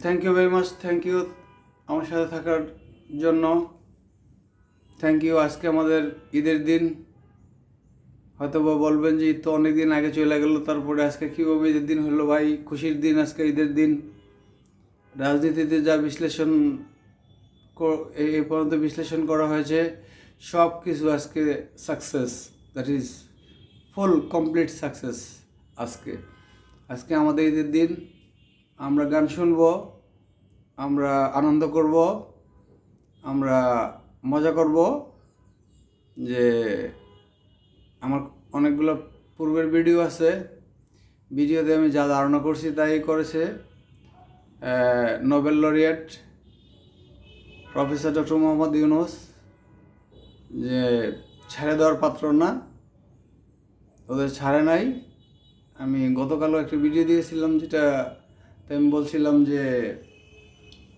Thank you very much thank you আমার সাথে থাকার জন্য। থ্যাংক ইউ আজকে আমাদের ঈদের দিন। হয়তো বা বলবেন যে ঈদ তো অনেক দিন আগে চলে গেল, তারপরে আজকে কীভাবে ঈদের দিন হলো ভাই? খুশির দিন আজকে ঈদের দিন। রাজনীতিতে যা বিশ্লেষণ কর- এ- এ পর্যন্ত বিশ্লেষণ করা হয়েছে, সব কিছু আজকে success that is full complete success আজকে। আজকে আমাদের ঈদের দিন। আমরা গান শুনব, আমরা আনন্দ করব, আমরা মজা করব যে আমার অনেকগুলো পূর্বের ভিডিও আছে। ভিডিওতে আমি যা ধারণা করছি তাই করেছে। Nobel laureate professor doctor Mohammad Yunus যে ছেড়ে দেওয়ার পাত্র না, ওদের ছাড়ে নাই। আমি গতকালও একটা ভিডিও দিয়েছিলাম যেটা তো আমি বলছিলাম যে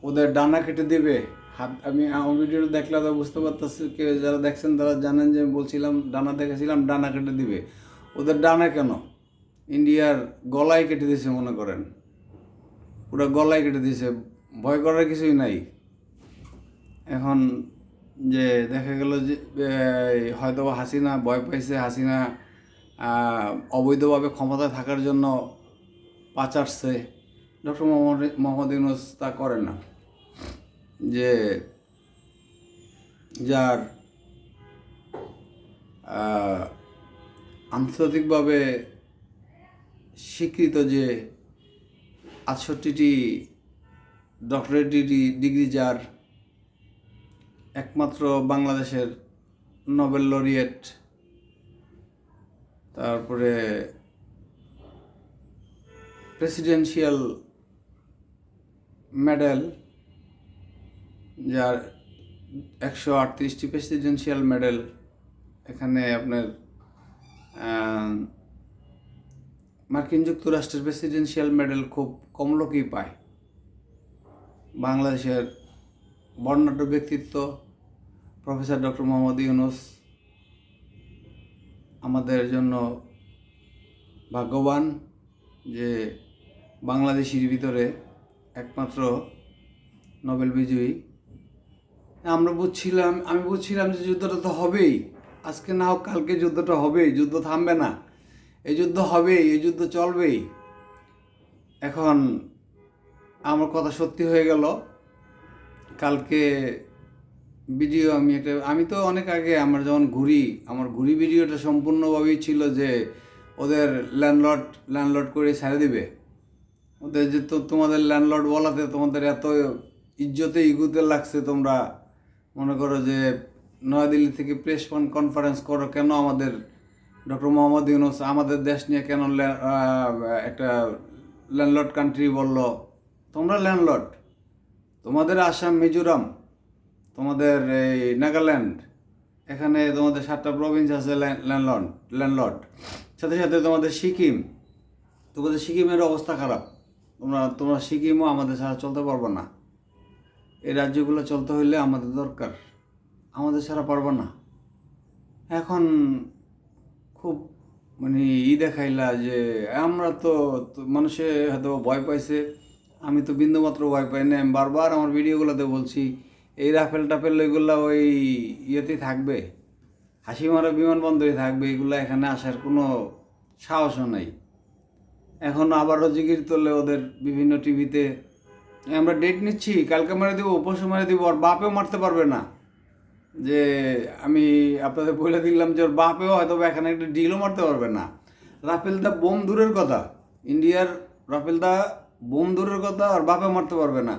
ওদের ডানা কেটে দেবে। হাত আমি আমার ভিডিওটা দেখলে তো বুঝতে পারতেছি কেউ যারা দেখছেন তারা জানেন যে বলছিলাম ডানা দেখেছিলাম, ডানা কেটে দিবে। ওদের ডানা কেন? ইন্ডিয়ার গলায় কেটে দিয়েছে মনে করেন। পুরো গলায় কেটে দিয়েছে ভয় করার কিছুই নাই। এখন যে দেখা গেল যে হয়তো হাসিনা ভয় পাইছে। হাসিনা অবৈধভাবে ক্ষমতায় থাকার জন্য পাচারছে। ডক্টর মোহাম্মদ ইউনুস তা করে না। যে যার আন্তর্জাতিকভাবে স্বীকৃত যে আটষট্টিটি ডক্টরেট ডিগ্রি ডিগ্রি যার একমাত্র বাংলাদেশের নোবেল লরিয়েট তারপরে প্রেসিডেন্সিয়াল মেডেল, যার একশো আটত্রিশটি প্রেসিডেন্সিয়াল মেডেল, এখানে আপনার মার্কিন যুক্তরাষ্ট্রের প্রেসিডেন্সিয়াল মেডেল খুব কম লোকই পায়। বাংলাদেশের বর্ণাঢ্য ব্যক্তিত্ব, প্রফেসর ডক্টর মোহাম্মদ ইউনুস, আমাদের জন্য ভাগ্যবান যে বাংলাদেশির ভিতরে একমাত্র নোবেল বিজয়ী। আমরা বুঝছিলাম, আমি বুঝছিলাম যে যুদ্ধটা তো হবেই। আজকে না হোক কালকে যুদ্ধটা হবেই, যুদ্ধ থামবে না। এই যুদ্ধ হবেই, এই যুদ্ধ চলবেই। এখন আমার কথা সত্যি হয়ে গেল। কালকে ভিডিও আমি একটা, আমি তো অনেক আগে আমার যখন ঘুরি, আমার ঘুরি ভিডিওটা সম্পূর্ণভাবেই ছিল যে ওদের ল্যান্ডলর্ড ল্যান্ডলর্ড করে ছেড়ে দিবে। ওদের যে তো তোমাদের ল্যান্ডলর্ড বলাতে তোমাদের এত ইজ্জতে ইগুতে লাগছে তোমরা মনে করো যে নয়াদিল্লি থেকে প্রেস কনফারেন্স করো কেন আমাদের ডক্টর মোহাম্মদ ইউনুস আমাদের দেশ নিয়ে কেন একটা ল্যান্ডলর্ড কান্ট্রি বলল? তোমরা ল্যান্ডলর্ড তোমাদের আসাম, মিজোরাম, তোমাদের এই নাগাল্যান্ড, এখানে তোমাদের সাতটা প্রভিন্স আছে ল্যান্ডলর্ড ল্যান্ডলর্ড সাথে সাথে তোমাদের সিকিম। তোমাদের সিকিমের অবস্থা খারাপ। তোমরা তোমরা সিকিমও আমাদের ছাড়া চলতে পারব না। এই রাজ্যগুলো চলতে হইলে আমাদের দরকার। আমাদের ছাড়া পারব না। এখন খুব মানে ই দেখাইলা যে আমরা তো মানুষে হয়তো ভয় পাইছে। আমি তো বিন্দুমাত্র ভয় পাই না আমি বারবার আমার ভিডিওগুলোতে বলছি, এই রাফেল টাফেল এগুলো ওই ইয়েতেই থাকবে। হাসিমারা বিমানবন্দরে থাকবে। এগুলো এখানে আসার কোনো সাহসও নাই। এখন আবারও জিগির তোলে ওদের বিভিন্ন টিভিতে। আমরা ডেট নিচ্ছি, কালকে মারে দিব, পরশু মারে দিব, আর বাপেও মারতে পারবে না। যে আমি আপনাদের বলে দিলাম যে ওর বাপেও হয়তো এখানে একটা ডিলও মারতে পারবে না। রাফেল দা বোম দূরের কথা। ইন্ডিয়ার রাফেল দা বোম দূরের কথা, আর বাপে মারতে পারবে না।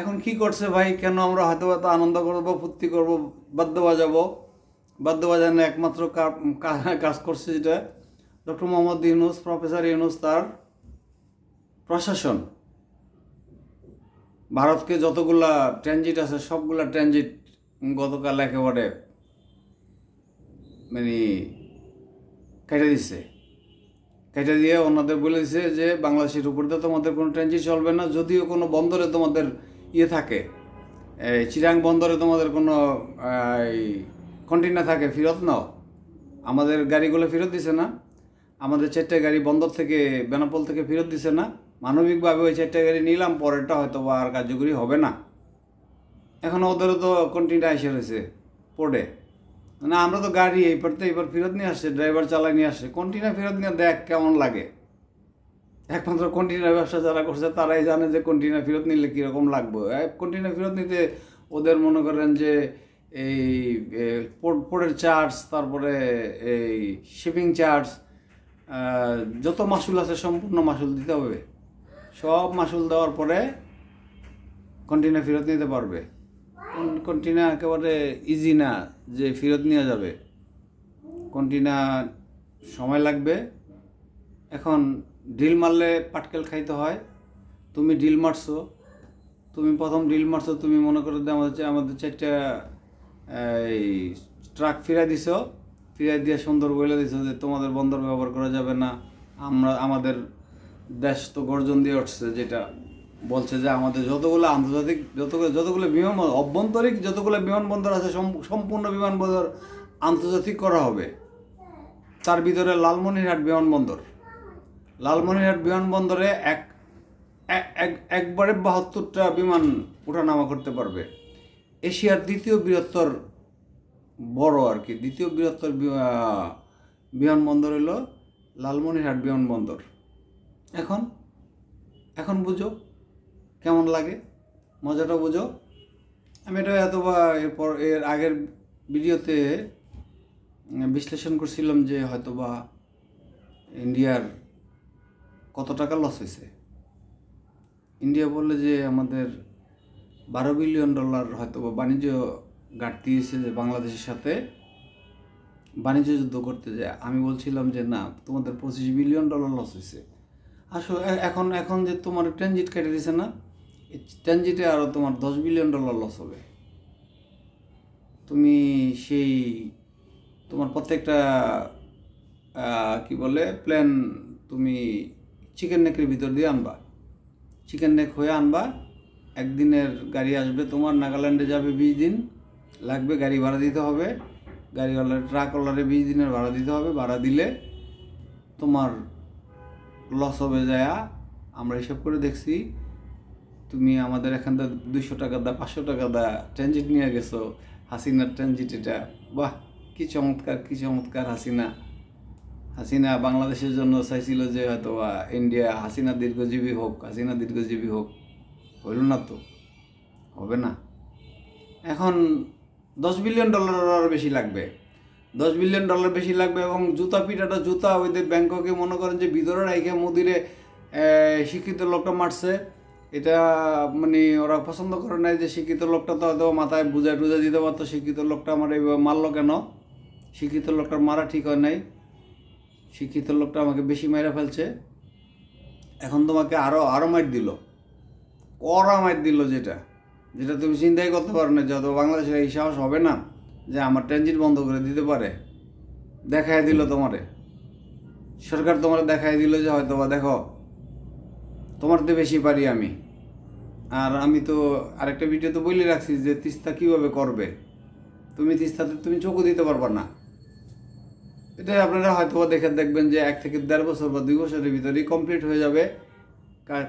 এখন কি করছে ভাই? কেন আমরা হয়তো হয়তো আনন্দ করব, ফুর্তি করব বাদ্য বাজাবো বাদ্য বাজানো একমাত্র কাজ করছে যেটা। ডক্টর মোহাম্মদ ইউনুস প্রফেসর ইউনুস তার প্রশাসন। ভারতকে যতগুলা ট্রানজিট আছে, সবগুলা ট্রানজিট গতকাল একেবারে মানে কেটে দিচ্ছে কেটে দিয়ে ওনাদের বলে দিছে যে, বাংলাদেশের উপর দিয়ে তোমাদের কোনো ট্রানজিট চলবে না, যদিও কোনো বন্দরে তোমাদের ইয়ে থাকে। এই চিরাং বন্দরে তোমাদের কোনো কন্টেনার থাকে, ফেরত নাও। আমাদের গাড়িগুলো ফেরত দিছে না। আমাদের চারটে গাড়ি বন্দর থেকে বেনাপোল থেকে ফেরত দিছে না। মানবিকভাবে ওই চারটা গাড়ি নিলাম, পরেরটা হয়তো বা আর কার্যকরী হবে না। এখন ওদেরও তো কন্টিনিউ এসে রয়েছে পড়ে মানে আমরা তো গাড়ি এইবার তো এইবার ফেরত নিয়ে আসছে ড্রাইভার চালাই নিয়ে আসছে কন্টিনিউ ফেরত নিয়ে দেখ কেমন লাগে। একমাত্র কন্টিনিউ ব্যবসা যারা করছে, তারাই জানে যে কন্টিনিউ ফেরত নিলে কীরকম লাগবে। কন্টিনিউ ফেরত নিতে ওদের মনে করেন যে এই পোর্ট পোর্টের চার্জ তারপরে এই শিপিং চার্জ যত মাসুল আছে সম্পূর্ণ মাসুল দিতে হবে। সব মাসুল দেওয়ার পরে কন্টিনিউ ফেরত নিতে পারবে। কন্টিনিউ একেবারে ইজি না যে ফেরত নেওয়া যাবে। কন্টিনিউ সময় লাগবে। এখন ড্রিল মারলে পাটকেল খাইতে হয়। তুমি ড্রিল মারছো। তুমি প্রথম ড্রিল মারছো, তুমি মনে করো যে আমাদের আমাদের চারটা, এই ট্রাক ফিরাই দিছো। ফিরাই দিয়ে সুন্দর বলে দিছো যে তোমাদের বন্দর ব্যবহার করা যাবে না। আমরা, আমাদের দেশ তো গর্জন দিয়ে উঠছে, যেটা বলছে যে আমাদের যতগুলো আন্তর্জাতিক, যতগুলো যতগুলো বিমান অভ্যন্তরিক যতগুলো বিমানবন্দর আছে সম্পূর্ণ বিমানবন্দর আন্তর্জাতিক করা হবে। তার ভিতরে লালমনিরহাট বিমানবন্দর। লালমনিরহাট বিমানবন্দরে এক, এক- এক- একবারে বাহাত্তরটা বিমান ওঠানামা করতে পারবে। এশিয়ার দ্বিতীয় বৃহত্তর বড় আর কি, দ্বিতীয় বৃহত্তর বিমানবন্দর হলো লালমনিরহাট বিমানবন্দর। এখন? এখন বুঝো। কেমন লাগে? মজাটা বুঝো। আমি এটা এতবা এরপর, এর আগের ভিডিওতে বিশ্লেষণ করছিলাম যে হয়তোবা ইন্ডিয়ার কত টাকা লস হয়েছে। ইন্ডিয়া বললে যে আমাদের বারো বিলিয়ন ডলার হয়তো বা বাণিজ্য ঘাটতি এসে যে বাংলাদেশের সাথে। বাণিজ্য যুদ্ধ করতে যায়। আমি বলছিলাম যে না, তোমাদের পঁচিশ বিলিয়ন ডলার লস হয়েছে। আসলে এখন এখন যে তোমার ট্রানজিট কেটে দিছে না ট্রানজিটে আরও তোমার দশ বিলিয়ন ডলার লস হবে। তুমি সেই, তোমার প্রত্যেকটা কি বলে প্ল্যান তুমি চিকেন নেকের ভিতর দিয়ে আনবা। চিকেন নেক হয়ে আনবা, একদিনের গাড়ি আসবে তোমার, নাগাল্যান্ডে যাবে বিশ দিন, লাগবে গাড়ি ভাড়া দিতে হবে, গাড়িওয়ালার ট্রাকওয়ালারে বিশ দিনের ভাড়া দিতে হবে, ভাড়া দিলে তোমার লস হবে যায়া আমরা হিসাব করে দেখছি, তুমি আমাদের এখান থেকে দুইশো টাকা দা পাঁচশো টাকা দা ট্রানজিট নিয়ে গেছো, হাসিনার ট্রানজিট এটা। বাহ, কি চমৎকার কি চমৎকার হাসিনা। হাসিনা বাংলাদেশের জন্য চাইছিল যে হয়তো ইন্ডিয়া হাসিনা দীর্ঘজীবী হোক, হাসিনা দীর্ঘজীবী হোক। হইল না তো, হবে না। এখন দশ বিলিয়ন ডলার আরও বেশি লাগবে। দশ বিলিয়ন ডলার বেশি লাগবে এবং জুতা পিটাটা জুতা ওইদের ব্যাংককে মনে করেন যে ভিতরে রাইখে মোদিরে শিক্ষিত লোকটা মারছে। এটা মানে ওরা পছন্দ করে নাই যে শিক্ষিত লোকটা তো হয়তো মাথায় বুঝায় টুজায় দিতে পারতো, শিক্ষিত লোকটা আমার এইভাবে মারলো কেন? শিক্ষিত লোকটার মারা ঠিক হয় নাই। শিক্ষিত লোকটা আমাকে বেশি মেরে ফেলছে। এখন তোমাকে আরও আরও মাইট দিল। কড়া মাইট দিল যেটা যেটা তুমি চিন্তাই করতে পারো না যে যত বাংলাদেশের এই সাহস হবে না। যে আমার ট্রানজিট বন্ধ করে দিতে পারে। দেখাই দিল তোমারে। সরকার তোমার দেখাই দিল যে হয়তো বা দেখো, তোমার তো বেশি পারি আমি। আর আমি তো আরেকটা ভিডিও তো বলে রাখছি যে তিস্তা কীভাবে করবে? তুমি তিস্তাতে তুমি চোখও দিতে পারবা না। এটা আপনারা হয়তো দেখে দেখবেন যে এক থেকে দেড় বছর বা দুই বছরের ভিতরেই কমপ্লিট হয়ে যাবে।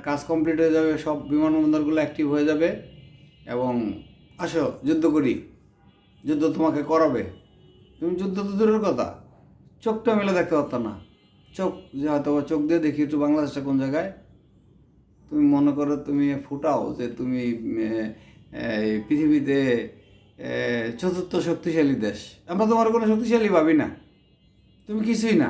কাজ কমপ্লিট হয়ে যাবে, সব বিমানবন্দরগুলো অ্যাক্টিভ হয়ে যাবে। এবং আসো, যুদ্ধ করি। যুদ্ধ তোমাকে করাবে। তুমি যুদ্ধ তো দূরের কথা। চোখটা মেলে দেখতে পারত না। চোখ যে হয়তো চোখ দিয়ে দেখি একটু বাংলাদেশটা কোন জায়গায়। তুমি মনে করো তুমি ফুটাও যে তুমি এই পৃথিবীতে চতুর্থ শক্তিশালী দেশ। আমরা তোমার কোনো শক্তিশালী ভাবি না। তুমি কিছুই না।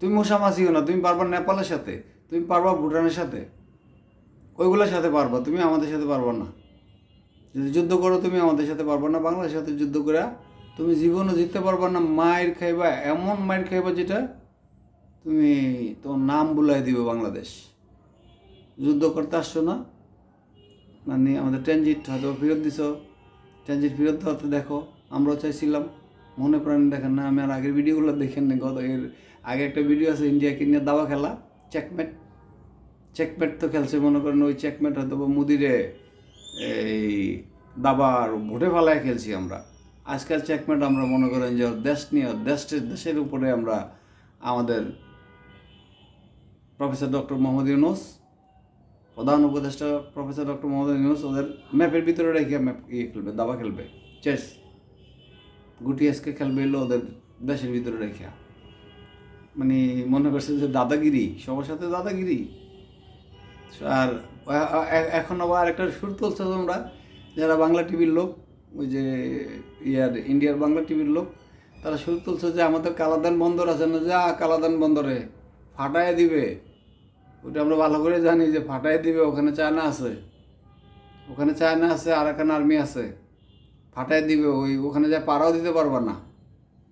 তুমি মশামাছিও না। তুমি পারবা নেপালের সাথে। তুমি পারবা ভুটানের সাথে। ওইগুলোর সাথে পারবা। তুমি আমাদের সাথে পারবা না। যদি যুদ্ধ করো তুমি আমাদের সাথে পারবা না, বাংলাদেশের সাথে যুদ্ধ করে তুমি জীবনও জিততে পারবা না, মায়ের খাইবা, এমন মায়ের খাইবা যেটা তুমি তোমার নাম বুলাই দিবে বাংলাদেশ। যুদ্ধ করতে আসছো না? মানে আমাদের ট্রানজিট হয়তো ফেরত দিছ, ট্রানজিট ফেরত দেওয়াতে দেখো, আমরাও চাইছিলাম, মনে প্রাণে দেখেন না, আমি আর আগের ভিডিওগুলো দেখেন না, গত এর আগে একটা ভিডিও আছে ইন্ডিয়াকে নিয়ে দাবা খেলা চেকমেট চেকমেট তো খেলছে, মনে করেন ওই চেকমেট হয়তো মুদিরে এই দাবার ভোটে ফেলায় খেলছি আমরা। আজকাল চেকমেট আমরা মনে করেন যে দেশ নিয়ে দেশের দেশের উপরে আমরা আমাদের প্রফেসর ডক্টর মোহাম্মদ ইউনুস, প্রধান উপদেষ্টা প্রফেসর ডক্টর মোহাম্মদ ইউনুস ওদের ম্যাপের ভিতরে রেখে ম্যাপ ইয়ে খেলবে, দাবা খেলবে। চেস গুটি এসকে খেলবে এলো ওদের দেশের ভিতরে রেখে। মানে মনে করছে যে দাদাগিরি, সবার সাথে দাদাগিরি। আর এখন আবার একটা সুর তুলছে তোমরা, যারা বাংলা টিভির লোক, ওই যে ইয়ার, ইন্ডিয়ার বাংলা টিভির লোক, তারা সুর তুলছে যে আমাদের কালাদান বন্দর আছে না, যা কালাদান বন্দরে ফাটায় দিবে। ওটা আমরা ভালো করে জানি যে ফাটায় দিবে, ওখানে চায়না আছে। ওখানে চায়না আছে আর এখানে আর্মি আছে। ফাটায় দিবে, ওই ওখানে যা পাড়াও দিতে পারবা না।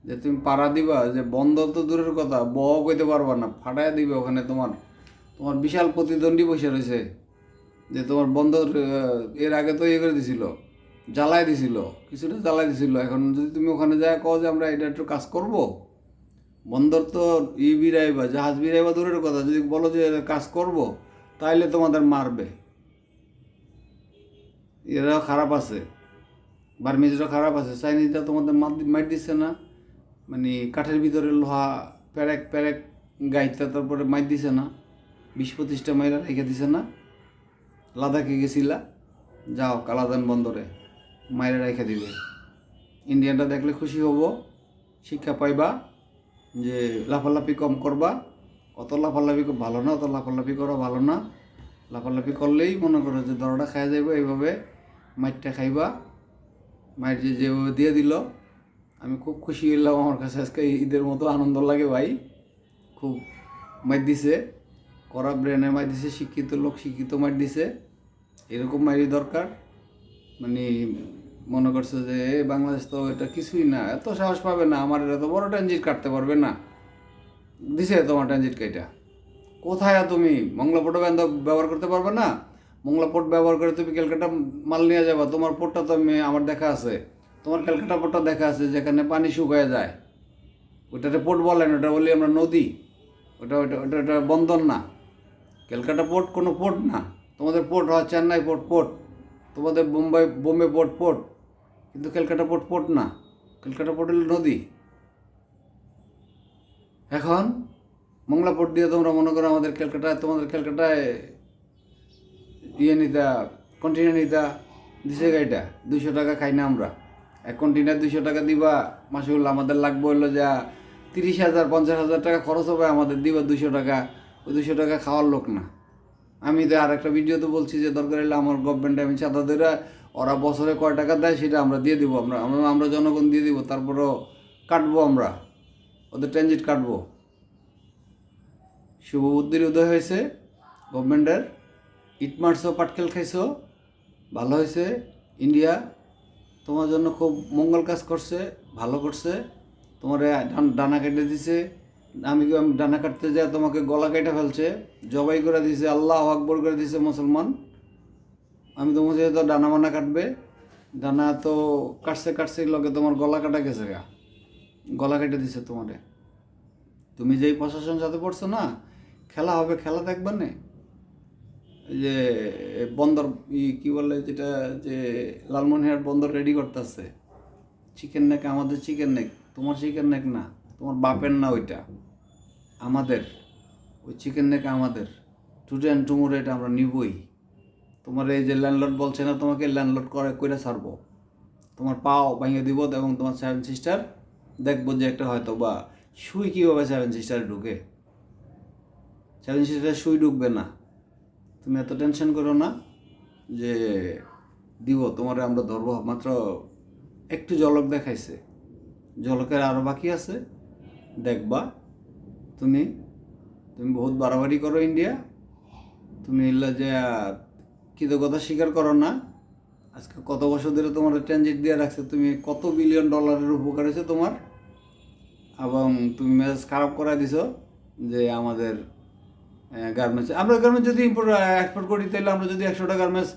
যে তুমি পাড়া দিবা, যে বন্ধ তো দূরের কথা ব কইতে পারবা না, ফাটায় দিবে ওখানে তোমার। তোমার বিশাল প্রতিদ্বন্দ্বী বসে রয়েছে। যে তোমার বন্দর এর আগে তো ইয়ে করে দিছিল জ্বালাই দিছিল, কিছুটা জ্বালাই দিছিল। এখন যদি তুমি ওখানে যায় কও যে আমরা এটা একটু কাজ করব। বন্দর তো ই বিরাইবা, জাহাজ বিরাইবা দূরের কথা। যদি বলো যে কাজ করব, তাইলে তোমাদের মারবে। এরাও খারাপ আছে বার্মিজরা খারাপ আছে। চাইনিজরা তোমাদের মার দিচ্ছে না। মানে কাঠের ভিতরে লোহা প্যারেক প্যারেক গাইতে তারপরে মার দিছে না। বিশ পঁচিশটা মাইরা রেখে দিছে না। লাদাখে গেছিলা? যাও কালাদান বন্দরে। মাইরা রেখে দিবে ইন্ডিয়ানটা দেখলে খুশি হব। শিক্ষা পাইবা যে লাফালাফি কম করবা। অত লাফালাফি ভালো না, অত লাফালাফি করা ভালো না। লাফালাফি করলেই মনে করো যে দরটা খাওয়া যাইবে, এইভাবে মাইটটা খাইবা। মাইট যে যেভাবে দিয়ে দিল, আমি খুব খুশি হইলাম। আমার কাছে আজকে ঈদের মতো আনন্দ লাগে ভাই। খুব মাইট দিছে। করা ব্রেনে মাইট দিছে, শিক্ষিত লোক শিক্ষিত মাইট দিছে। এরকম মারি দরকার। মানে মনে করছে যে বাংলাদেশ তো এটা কিছুই না। এত সাহস পাবে না, আমার এত বড় ট্রানজিট কাটতে পারবে না। দিছে তোমার ট্রানজিট কাইটা। কোথায় তুমি? মংলা ব্যবহার করতে পারবে না। মংলা পোর্ট ব্যবহার করে তুমি ক্যালকাটা মাল নিয়ে যাবা। তোমার পোর্টটা তো আমি, আমার দেখা আছে। তোমার ক্যালকাটা পোর্টটা দেখা আছে যেখানে পানি শুকায় যায়। ওটাতে পোর্ট বলেন ওটা বলি আমরা নদী। ওটা ওটা ওটা ওটা বন্দর না। ক্যালকাটা পোর্ট কোনো পোর্ট না। তোমাদের পোর্ট হয় চেন্নাই পোর্ট পোর্ট। তোমাদের বোম্বাই, বোম্বে পোর্ট পোর্ট। কিন্তু ক্যালকাটা পোর্ট পোর্ট না। ক্যালকাটা পোর্ট হলো নদী। এখন মংলা পোর্ট দিয়ে তোমরা মনে করো আমাদের ক্যালকাটায়, তোমাদের ক্যালকাটায় ইয়ে নিতা কন্টেনার নিতা, দিছে গাড়িটা। দুইশো টাকা খাই না আমরা। এক কন্টেনার দুশো টাকা দিবা মাসুল আমাদের লাগবে হলো যা তিরিশ হাজার, পঞ্চাশ হাজার টাকা খরচ হবে, আমাদের দিবা দুশো টাকা। ওই দুইশো টাকা খাওয়ার লোক না। আমি তো আর একটা ভিডিওতে বলছি যে, দরকার হলে আমার গভর্নমেন্ট আমি চাঁদা ধরে ওরা বছরে কয় টাকা দেয় সেটা আমরা দিয়ে দিব। আমরা আমরা আমরা জনগণ দিয়ে দিব, তারপরও কাটবো আমরা। ওদের ট্রানজিট কাটবো। শুভ বুদ্ধির উদয় হয়েছে গভর্নমেন্টের ইট মারছো, পাটকেল খাইছো, ভালো হয়েছে। ইন্ডিয়া, তোমার জন্য খুব মঙ্গল কাজ করছে, ভালো করছে। তোমার ডানা কেটে দিছে। আমি কি- আমি ডানা কাটতে যাই, তোমাকে গলা কেটে ফেলছে? জবাই করে দিছে, আল্লাহ আকবর করে দিছে মুসলমান। আমি তোমাকে তো ডানা মানা কাটবে। ডানা তো কাটছে কাটছে লগে তোমার গলা কাটা গেছে গা। গলা কেটে দিছে তোমারে। তুমি যেই প্রশাসন সাথে পড়ছো না, খেলা হবে, খেলা দেখবে না। যে বন্দর কি বলে যেটা, যে লালমনিহাট বন্দর রেডি করতেছে। চিকেন নেক আমাদের চিকেন নেক তোমার চিকেন নেক না। তোমার বাপের না ওইটা। আমাদের, ওই চিকেন নেক আমাদের। টুডে অ্যান্ড টুমোরো এটা আমরা নিবই। তোমার এই যে ল্যান্ডলর্ড বলছে না, তোমাকে ল্যান্ডলর্ড করে, কইরা ছাড়বো। তোমার পাও ভেঙে দিব এবং তোমার সেভেন সিস্টার দেখব যে একটা হয়তো বা সুই কীভাবে সেভেন সিস্টারে ঢুকে। সেভেন সিস্টারে সুই ঢুকবে না। তুমি এত টেনশন করো না যে দিব, তোমারে আমরা ধরবো। মাত্র একটু ঝলক দেখাইছে। ঝলকের আরও বাকি আছে। দেখবা, তুমি তুমি বহুত বাড়াবাড়ি করো ইন্ডিয়া। তুমি এগুলো যে কৃতজ্ঞতা স্বীকার করো না। আজকে কত বছর ধরে তোমার ট্রানজিট দিয়ে রাখছে, তুমি কত বিলিয়ন ডলারের উপকার হয়েছে তোমার। এবং তুমি মেজাজ খারাপ করে দিছো যে আমাদের গার্মেন্টস আমরা গার্মেন্টস যদি ইম্পোর্ট এক্সপোর্ট করি, তাহলে আমরা যদি একশোটা গার্মেন্টস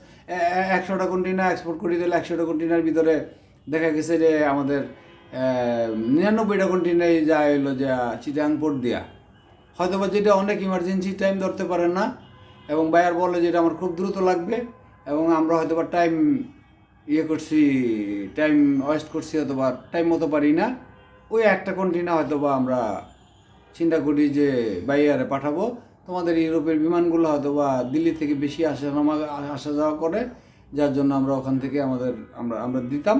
একশোটা কন্টেনার এক্সপোর্ট করি, তাহলে একশোটা কন্টেনার ভিতরে দেখা গেছে যে আমাদের নিরানব্বইটা কন্টেনার যা হলো যে চিটাং পোর্ট দিয়া। হয়তো বা যেটা অনেক ইমার্জেন্সি টাইম ধরতে পারে না, এবং বায়ার বলে যেটা আমার খুব দ্রুত লাগবে, এবং আমরা হয়তো বা টাইম ইয়ে করছি টাইম ওয়েস্ট করছি হয়তো বা টাইম মতো পারি না। ওই একটা কন্টেনার হয়তো বা আমরা চিন্তা করি যে বাইয়ারে পাঠাবো। তোমাদের ইউরোপের বিমানগুলো হয়তো বা দিল্লি থেকে বেশি আসা নামা, আসা যাওয়া করে, যার জন্য আমরা ওখান থেকে আমাদের, আমরা আমরা দিতাম।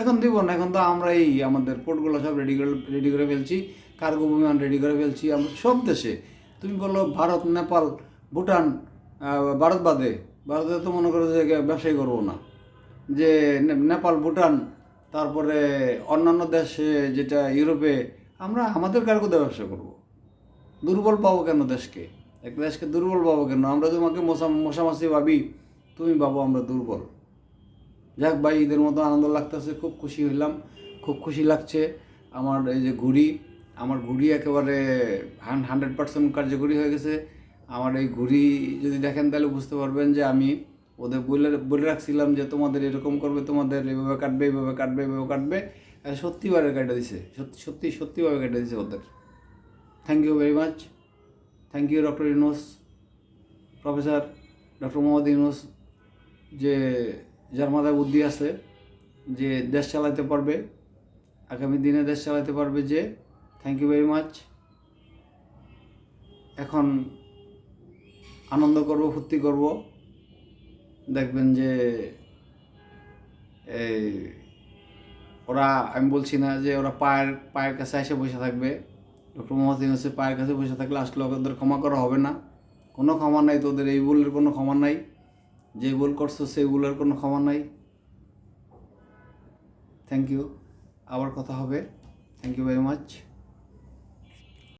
এখন দিব না, এখন তো আমরাই আমাদের পোর্টগুলো সব রেডি করে রেডি করে ফেলছি কার্গো বিমান রেডি করে ফেলছি, আমরা সব দেশে। তুমি বলো ভারত, নেপাল, ভুটান ভারত বাদে, ভারতে তো মনে করো যে ব্যবসায়ী করব না। যে নেপাল, ভুটান, তারপরে অন্যান্য দেশে যেটা ইউরোপে, আমরা আমাদের কার্গোতে ব্যবসা করব। দুর্বল পাবো কেন দেশকে? একটা দেশকে দুর্বল পাবো কেন? আমরা তোমাকে মশা, মশামাছি ভাবি, তুমি ভাবো আমরা দুর্বল। যাক ভাই, ঈদের মতো আনন্দ লাগতেছে, খুব খুশি হইলাম, খুব খুশি লাগছে। আমার এই যে ঘুড়ি, আমার ঘুড়ি একেবারে হান্ড্রেড পার্সেন্ট কার্যকরী হয়ে গেছে। আমার এই ঘুড়ি যদি দেখেন তাহলে বুঝতে পারবেন যে আমি ওদের বলে বলে রাখছিলাম যে তোমাদের এরকম করবে, তোমাদের এইভাবে কাটবে এইভাবে কাটবে এইভাবে কাটবে। সত্যিবারে কেটে দিছে, সত্যি সত্যি সত্যিভাবে কেটে দিছে ওদের। Thank you very much thank you doctor Yunus professor doctor Mohammad Yunus যে যার মাথায় বুদ্ধি আছে যে দেশ চালাতে পারবে, আগামী দিনে দেশ চালাতে পারবে যে থ্যাংক ইউ ভেরি মাচ এখন আনন্দ করব, ফুর্তি করব, দেখবেন যে, এই, ওরা, আমি বলছি না যে ওরা পায়ের পায়ের কাছে এসে বসে থাকবে। ডক্টর মোহাম্মদ ইউনুসের পায়ের কাছে বসে থাকলে আসলে ওদের ক্ষমা করা হবে না। কোনো ক্ষমা নাই তোদের, এই ভুলের কোনো ক্ষমা নাই। যে ভুল করছ সেই ভুলের কোনো ক্ষমা নাই। থ্যাংক ইউ আবার কথা হবে। Thank you very much